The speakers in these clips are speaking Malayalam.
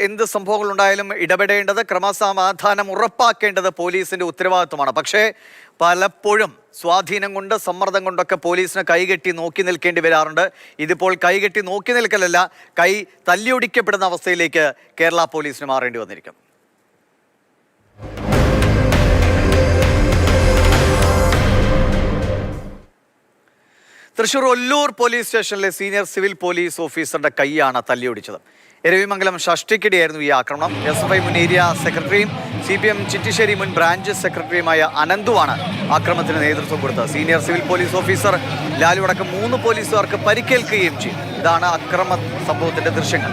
എന്ത് സംഭവങ്ങൾ ഉണ്ടായാലും ഇടപെടേണ്ടത് ക്രമസമാധാനം ഉറപ്പാക്കേണ്ടത് പോലീസിന്റെ ഉത്തരവാദിത്വമാണ്. പക്ഷേ പലപ്പോഴും സ്വാധീനം കൊണ്ട് സമ്മർദ്ദം കൊണ്ടൊക്കെ പോലീസിന് കൈകെട്ടി നോക്കി നിൽക്കേണ്ടി വരാറുണ്ട്. ഇതിപ്പോൾ കൈകെട്ടി നോക്കി നിൽക്കലല്ല കൈ തല്ലിയൊടിക്കപ്പെടുന്ന അവസ്ഥയിലേക്ക് കേരള പോലീസിന് മാറേണ്ടി വന്നിരിക്കും. തൃശൂർ ഒല്ലൂർ പോലീസ് സ്റ്റേഷനിലെ സീനിയർ സിവിൽ പോലീസ് ഓഫീസറുടെ കൈയാണ് തല്ലിയൊടിച്ചത്. എരവിമംഗലം ഷഷ്ടിക്കിടെയായിരുന്നു ഈ ആക്രമണം. എസ് എഫ് ഐ മുൻ ഏരിയ സെക്രട്ടറിയും സി പി എം ചിറ്റിശ്ശേരി മുൻ ബ്രാഞ്ച് സെക്രട്ടറിയുമായ അനന്തുവാണ് ആക്രമണത്തിന് നേതൃത്വം കൊടുത്തത്. Senior civil police officer Lalu അടക്കം മൂന്ന് പോലീസുകാർക്ക് പരിക്കേൽക്കുകയും ചെയ്തു. ഇതാണ് അക്രമ സംഭവത്തിന്റെ ദൃശ്യങ്ങൾ.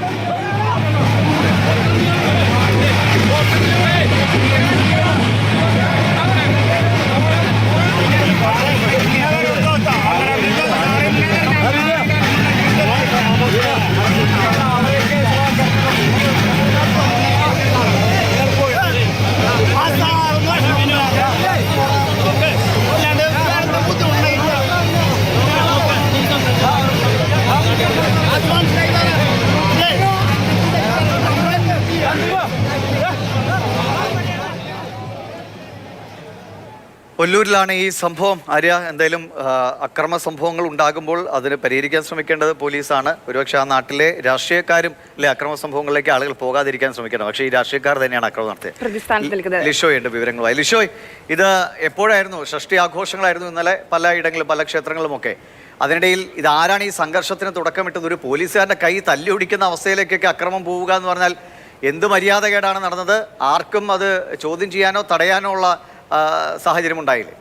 ഒല്ലൂരിലാണ് ഈ സംഭവം. ആര്യ എന്തായാലും അക്രമ സംഭവങ്ങൾ ഉണ്ടാകുമ്പോൾ അതിന് പരിഹരിക്കാൻ ശ്രമിക്കേണ്ടത് പോലീസാണ്. ഒരുപക്ഷെ ആ നാട്ടിലെ രാഷ്ട്രീയക്കാരും അല്ലെ അക്രമ സംഭവങ്ങളിലേക്ക് ആളുകൾ പോകാതിരിക്കാൻ ശ്രമിക്കണം. പക്ഷേ ഈ രാഷ്ട്രീയക്കാർ തന്നെയാണ് അക്രമം നടത്തിയത്. ലിഷോയ് ഉണ്ട് വിവരങ്ങളുമായി. ലിഷോയ് ഇത് എപ്പോഴായിരുന്നു? ഷഷ്ടി ആഘോഷങ്ങളായിരുന്നു ഇന്നലെ പല ഇടങ്ങളിലും പല ക്ഷേത്രങ്ങളുമൊക്കെ അതിനിടയിൽ ഇത് ആരാണ് ഈ സംഘർഷത്തിന് തുടക്കമിട്ടത്? ഒരു പോലീസുകാരന്റെ കൈ തല്ലി ഒടിക്കുന്ന അവസ്ഥയിലേക്കൊക്കെ അക്രമം പോവുക എന്ന് പറഞ്ഞാൽ എന്ത് മര്യാദകേടാണ് നടന്നത്? ആർക്കും അത് ചോദ്യം ചെയ്യാനോ തടയാനോ ഉള്ള സാഹചര്യം ഉണ്ടായില്ലേ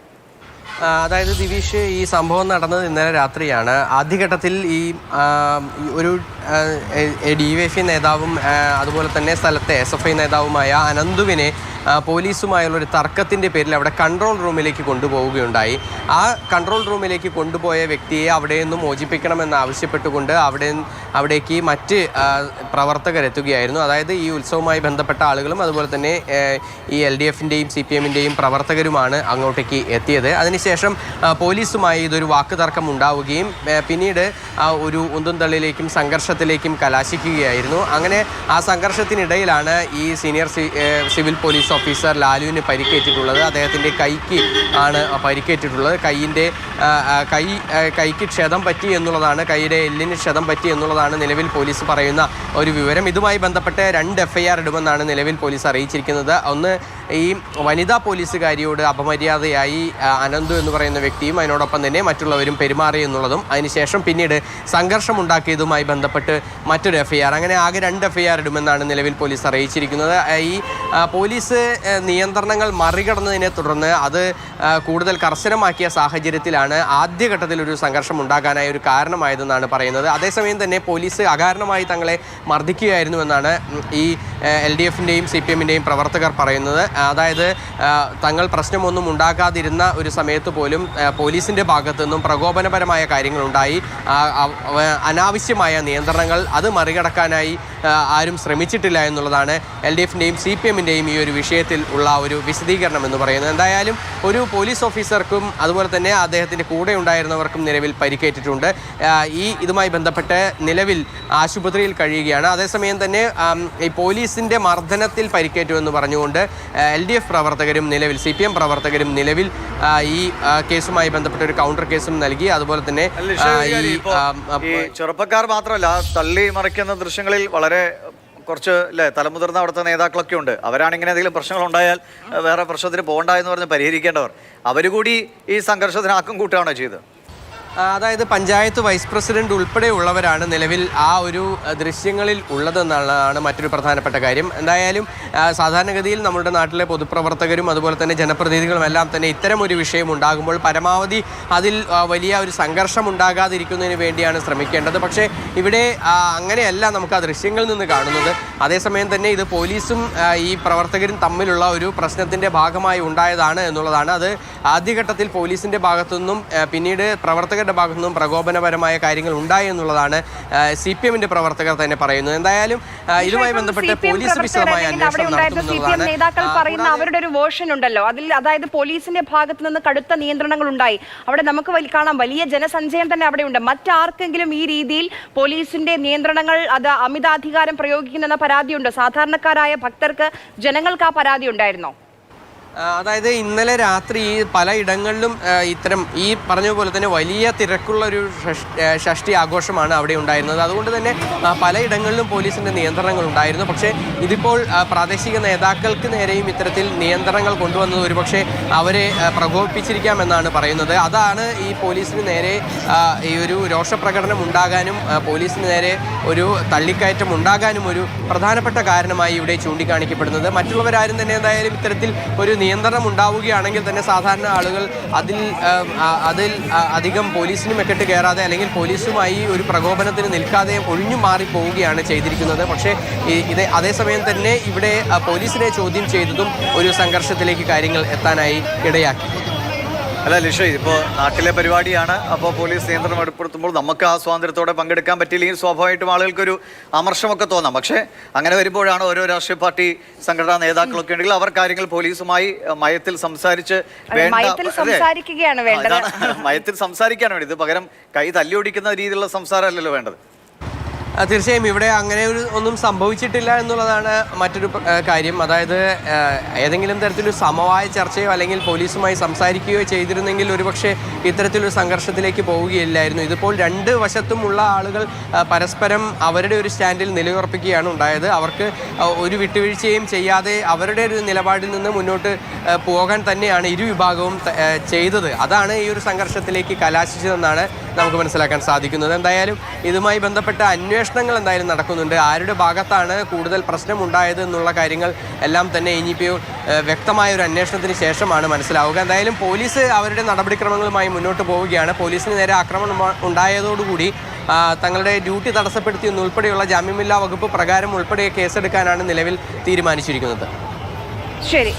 അതായത് ദിവീഷ് ഈ സംഭവം നടന്നത് ഇന്നലെ രാത്രിയാണ്. ആദ്യഘട്ടത്തിൽ ഈ ഒരു ഡി വൈ എഫ് നേതാവും അതുപോലെ തന്നെ സ്ഥലത്തെ എസ് എഫ് ഐ നേതാവുമായ അനന്തുവിനെ പോലീസുമായുള്ള ഒരു തർക്കത്തിന്റെ പേരിൽ അവിടെ കൺട്രോൾ റൂമിലേക്ക് കൊണ്ടുപോവുകയുണ്ടായി. ആ കൺട്രോൾ റൂമിലേക്ക് കൊണ്ടുപോയ വ്യക്തിയെ അവിടെ നിന്ന് മോചിപ്പിക്കണമെന്ന് ആവശ്യപ്പെട്ടുകൊണ്ട് അവിടെ അവിടേക്ക് മറ്റ് പ്രവർത്തകരെത്തുകയായിരുന്നു. അതായത് ഈ ഉത്സവവുമായി ബന്ധപ്പെട്ട ആളുകളും അതുപോലെ തന്നെ ഈ എൽ ഡി എഫിന്റെയും സി പി എമ്മിന്റെയും പ്രവർത്തകരുമാണ് അങ്ങോട്ടേക്ക് എത്തിയത്. അതിനുശേഷം പോലീസുമായി ഇതൊരു വാക്കുതർക്കം ഉണ്ടാവുകയും പിന്നീട് ഒരു ഉന്തുന്തള്ളിലേക്കും സംഘർഷത്തിലേക്കും കലാശിക്കുകയായിരുന്നു. അങ്ങനെ ആ സംഘർഷത്തിനിടയിലാണ് ഈ സീനിയർ സിവിൽ പോലീസ് ഓഫീസർ ലാലുവിന് പരിക്കേറ്റിട്ടുള്ളത്. അദ്ദേഹത്തിന്റെ കൈക്ക് ആണ് പരിക്കേറ്റിട്ടുള്ളത്. കൈയിന്റെ കൈ കൈക്ക് ക്ഷതം പറ്റി എന്നുള്ളതാണ് കൈയുടെ എല്ലിന് ക്ഷതം പറ്റി എന്നുള്ളതാണ് നിലവിൽ പോലീസ് പറയുന്ന ഒരു വിവരം. ഇതുമായി ബന്ധപ്പെട്ട് രണ്ട് എഫ്ഐആർ ഇടുമെന്നാണ് നിലവിൽ പോലീസ് അറിയിച്ചിരിക്കുന്നത്. ഒന്ന് ഈ വനിതാ പോലീസുകാരിയോട് അപമര്യാദയായി അനന്തു എന്ന് പറയുന്ന വ്യക്തിയും അതിനോടൊപ്പം തന്നെ മറ്റുള്ളവരും പെരുമാറി എന്നുള്ളതും അതിനുശേഷം പിന്നീട് സംഘർഷം ഉണ്ടാക്കിയതുമായി ബന്ധപ്പെട്ട് മറ്റൊരു എഫ്ഐആർ അങ്ങനെ ആകെ രണ്ട് എഫ്ഐആർ ഇടുമെന്നാണ് നിലവിൽ പോലീസ് അറിയിച്ചിരിക്കുന്നത്. ഈ പോലീസ് നിയന്ത്രണങ്ങൾ മറികടന്നതിനെ തുടർന്ന് അത് കൂടുതൽ കർശനമാക്കിയ സാഹചര്യത്തിലാണ് ആദ്യഘട്ടത്തിൽ ഒരു സംഘർഷം ഉണ്ടാകാനായ ഒരു കാരണമായതെന്നാണ് പറയുന്നത്. അതേസമയം തന്നെ പോലീസ് അകാരണമായി തങ്ങളെ മർദ്ദിക്കുകയായിരുന്നു എന്നാണ് ഈ എൽ ഡി എഫിന്റെയും സി പി എമ്മിന്റെയും പ്രവർത്തകർ പറയുന്നത്. അതായത് തങ്ങൾ പ്രശ്നമൊന്നും ഉണ്ടാക്കാതിരുന്ന ഒരു സമയത്ത് പോലും പോലീസിന്റെ ഭാഗത്തു നിന്നും പ്രകോപനപരമായ കാര്യങ്ങളുണ്ടായി. അനാവശ്യമായ നിയന്ത്രണങ്ങൾ അത് മറികടക്കാനായി ആരും ശ്രമിച്ചിട്ടില്ല എന്നുള്ളതാണ് എൽ ഡി എഫിന്റെയും സി പി എമ്മിന്റെയും ഈ ഒരു വിഷയത്തിൽ ഉള്ള ഒരു വിശദീകരണം എന്ന് പറയുന്നത്. എന്തായാലും ഒരു പോലീസ് ഓഫീസർക്കും അതുപോലെ തന്നെ അദ്ദേഹത്തിന്റെ കൂടെ ഉണ്ടായിരുന്നവർക്കും നിലവിൽ പരിക്കേറ്റിട്ടുണ്ട്. ഈ ഇതുമായി ബന്ധപ്പെട്ട് നിലവിൽ ആശുപത്രിയിൽ കഴിയുകയാണ്. അതേസമയം തന്നെ ഈ പോലീസിന്റെ മർദ്ദനത്തിൽ പരിക്കേറ്റു എന്ന് പറഞ്ഞുകൊണ്ട് എൽ ഡി എഫ് പ്രവർത്തകരും നിലവിൽ സി പി എം പ്രവർത്തകരും നിലവിൽ ഈ കേസുമായി ബന്ധപ്പെട്ട ഒരു കൗണ്ടർ കേസും നൽകി. അതുപോലെ തന്നെ ഈ ചെറുപ്പക്കാർ മാത്രമല്ല തള്ളി മറിക്കുന്ന ദൃശ്യങ്ങളിൽ വളരെ കുറച്ച് അല്ലേ തലമുതിർന്ന അവിടുത്തെ നേതാക്കളൊക്കെ ഉണ്ട്. അവരാണ് ഇങ്ങനെ എന്തെങ്കിലും പ്രശ്നങ്ങൾ ഉണ്ടായാൽ വേറെ പ്രശ്നത്തിന് പോകണ്ട എന്ന് പറഞ്ഞ് പരിഹരിക്കേണ്ടവർ. അവർ കൂടി ഈ സംഘർഷത്തിന് ആക്കം കൂട്ടുകയാണോ ചെയ്തത്? അതായത് പഞ്ചായത്ത് വൈസ് പ്രസിഡന്റ് ഉൾപ്പെടെയുള്ളവരാണ് നിലവിൽ ആ ഒരു ദൃശ്യങ്ങളിൽ ഉള്ളതെന്നുള്ളതാണ് മറ്റൊരു പ്രധാനപ്പെട്ട കാര്യം. എന്തായാലും സാധാരണഗതിയിൽ നമ്മുടെ നാട്ടിലെ പൊതുപ്രവർത്തകരും അതുപോലെ തന്നെ ജനപ്രതിനിധികളും എല്ലാം തന്നെ ഇത്തരം ഒരു വിഷയം ഉണ്ടാകുമ്പോൾ പരമാവധി അതിൽ വലിയ ഒരു സംഘർഷം ഉണ്ടാകാതിരിക്കുന്നതിന് വേണ്ടിയാണ് ശ്രമിക്കേണ്ടത്. പക്ഷേ ഇവിടെ അങ്ങനെയല്ല നമുക്ക് ആ ദൃശ്യങ്ങളിൽ നിന്ന് കാണുന്നത്. അതേസമയം തന്നെ ഇത് പോലീസും ഈ പ്രവർത്തകരും തമ്മിലുള്ള ഒരു പ്രശ്നത്തിന്റെ ഭാഗമായി ഉണ്ടായതാണ് എന്നുള്ളതാണ്. അത് ആദ്യഘട്ടത്തിൽ പോലീസിന്റെ ഭാഗത്തു നിന്നും പിന്നീട് പ്രവർത്തകർ പ്രവർത്തകരുടെ ഭാഗത്തു നിന്നും പ്രകോപനപരമായ കാര്യങ്ങൾ ഉണ്ടായി എന്നുള്ളതാണ് സി പി എമ്മിന്റെ പ്രവർത്തകർ തന്നെ പറയുന്നത്. എന്തായാലും ഇതുമായി ബന്ധപ്പെട്ട് പോലീസ് വിശദമായ അന്വേഷണം നേതാക്കൾ പറയുന്ന അവരുടെ ഒരു വേർഷൻ ഉണ്ടല്ലോ. അതിൽ അതായത് പോലീസിന്റെ ഭാഗത്ത് നിന്ന് കടുത്ത നിയന്ത്രണങ്ങൾ ഉണ്ടായി അവിടെ നമുക്ക് കാണാം വലിയ ജനസഞ്ചയം തന്നെ അവിടെ ഉണ്ട് മറ്റാർക്കെങ്കിലും ഈ രീതിയിൽ പോലീസിന്റെ നിയന്ത്രണങ്ങൾ അത് അമിതാധികാരം പ്രയോഗിക്കുന്നെന്ന പരാതിയുണ്ടോ. സാധാരണക്കാരായ ഭക്തർക്ക് ജനങ്ങൾക്ക് ആ പരാതി ഉണ്ടായിരുന്നോ? അതായത് ഇന്നലെ രാത്രി പലയിടങ്ങളിലും ഇടങ്ങളിലും ഇത്തരം ഈ പറഞ്ഞ പോലെ തന്നെ വലിയ തിരക്കുള്ള ഒരു ഷഷ്- ഷഷ്ടി ആഘോഷമാണ് അവിടെ ഉണ്ടായിരുന്നത്. അതുകൊണ്ട് തന്നെ പലയിടങ്ങളിലും പോലീസിന്റെ നിയന്ത്രണങ്ങൾ ഉണ്ടായിരുന്നു. പക്ഷേ ഇതിപ്പോൾ പ്രാദേശിക നേതാക്കൾക്ക് നേരെയും ഇത്തരത്തിൽ നിയന്ത്രണങ്ങൾ കൊണ്ടുവന്നത് ഒരുപക്ഷെ അവരെ പ്രകോപിപ്പിച്ചിരിക്കാമെന്നാണ് പറയുന്നത്. അതാണ് ഈ പോലീസിന് നേരെ ഈ ഒരു രോഷപ്രകടനം ഉണ്ടാകാനും പോലീസിന് നേരെ ഒരു തള്ളിക്കയറ്റം ഉണ്ടാകാനും ഒരു പ്രധാനപ്പെട്ട കാരണമായി ഇവിടെ ചൂണ്ടിക്കാണിക്കപ്പെടുന്നത്. മറ്റുള്ളവരാരും തന്നെ എന്തായാലും ഇത്തരത്തിൽ ഒരു നിയന്ത്രണം ഉണ്ടാവുകയാണെങ്കിൽ തന്നെ സാധാരണ ആളുകൾ അതിൽ അതിൽ അധികം പോലീസിന് മെക്കെട്ട് കയറാതെ അല്ലെങ്കിൽ പോലീസുമായി ഒരു പ്രകോപനത്തിന് നിൽക്കാതെ ഒഴിഞ്ഞു മാറി പോവുകയാണ് ചെയ്തിരിക്കുന്നത്. പക്ഷേ ഇത് അതേസമയം തന്നെ ഇവിടെ പോലീസിനെ ചോദ്യം ചെയ്തതും ഒരു സംഘർഷത്തിലേക്ക് കാര്യങ്ങൾ എത്താനായി ഇടയാക്കി. അല്ല ലിഷ ഇപ്പോൾ നാട്ടിലെ പരിപാടിയാണ്. അപ്പോൾ പോലീസ് നിയന്ത്രണം ഏർപ്പെടുത്തുമ്പോൾ നമുക്ക് ആ സ്വാതന്ത്ര്യത്തോടെ പങ്കെടുക്കാൻ പറ്റില്ലെങ്കിൽ സ്വാഭാവികമായിട്ടും ആളുകൾക്കൊരു അമർഷമൊക്കെ തോന്നാം. പക്ഷേ അങ്ങനെ വരുമ്പോഴാണ് ഓരോ രാഷ്ട്രീയ പാർട്ടി സംഘടനാ നേതാക്കളൊക്കെ ഉണ്ടെങ്കിൽ അവർ കാര്യങ്ങൾ പോലീസുമായി മയത്തിൽ സംസാരിച്ച് വേണ്ട മയത്തിൽ സംസാരിക്കാണ് വേണ്ടത്. ഇത് പകരം കൈ തല്ലിയൊടിക്കുന്ന രീതിയിലുള്ള സംസാരമല്ലല്ലോ വേണ്ടത്. തീർച്ചയായും ഇവിടെ അങ്ങനെ ഒരു ഒന്നും സംഭവിച്ചിട്ടില്ല എന്നുള്ളതാണ് മറ്റൊരു കാര്യം. അതായത് ഏതെങ്കിലും തരത്തിലൊരു സമവായ ചർച്ചയോ അല്ലെങ്കിൽ പോലീസുമായി സംസാരിക്കുകയോ ചെയ്തിരുന്നെങ്കിൽ ഒരുപക്ഷെ ഇത്തരത്തിലൊരു സംഘർഷത്തിലേക്ക് പോവുകയില്ലായിരുന്നു. ഇതിപ്പോൾ രണ്ട് വശത്തുമുള്ള ആളുകൾ പരസ്പരം അവരുടെ ഒരു സ്റ്റാൻഡിൽ നിലയുറപ്പിക്കുകയാണ് ഉണ്ടായത്. അവർക്ക് ഒരു വിട്ടുവീഴ്ചയും ചെയ്യാതെ അവരുടെ ഒരു നിലപാടിൽ നിന്ന് മുന്നോട്ട് പോകാൻ തന്നെയാണ് ഇരു വിഭാഗവും ചെയ്തത്. അതാണ് ഈ ഒരു സംഘർഷത്തിലേക്ക് കലാശിച്ചതെന്നാണ് നമുക്ക് മനസ്സിലാക്കാൻ സാധിക്കുന്നത്. എന്തായാലും ഇതുമായി ബന്ധപ്പെട്ട അന്വേഷണങ്ങൾ എന്തായാലും നടക്കുന്നുണ്ട്. ആരുടെ ഭാഗത്താണ് കൂടുതൽ പ്രശ്നമുണ്ടായത് എന്നുള്ള കാര്യങ്ങൾ എല്ലാം തന്നെ ഇനിയിപ്പോൾ വ്യക്തമായ ഒരു അന്വേഷണത്തിന് ശേഷമാണ് മനസ്സിലാവുക. എന്തായാലും പോലീസ് അവരുടെ നടപടിക്രമങ്ങളുമായി മുന്നോട്ട് പോവുകയാണ്. പോലീസിന് നേരെ ആക്രമണം ഉണ്ടായതോടുകൂടി തങ്ങളുടെ ഡ്യൂട്ടി തടസ്സപ്പെടുത്തി ഉൾപ്പെടെയുള്ള ജാമ്യമില്ലാ വകുപ്പ് പ്രകാരം ഉൾപ്പെടെ കേസെടുക്കാനാണ് നിലവിൽ തീരുമാനിച്ചിരിക്കുന്നത്. ശരി.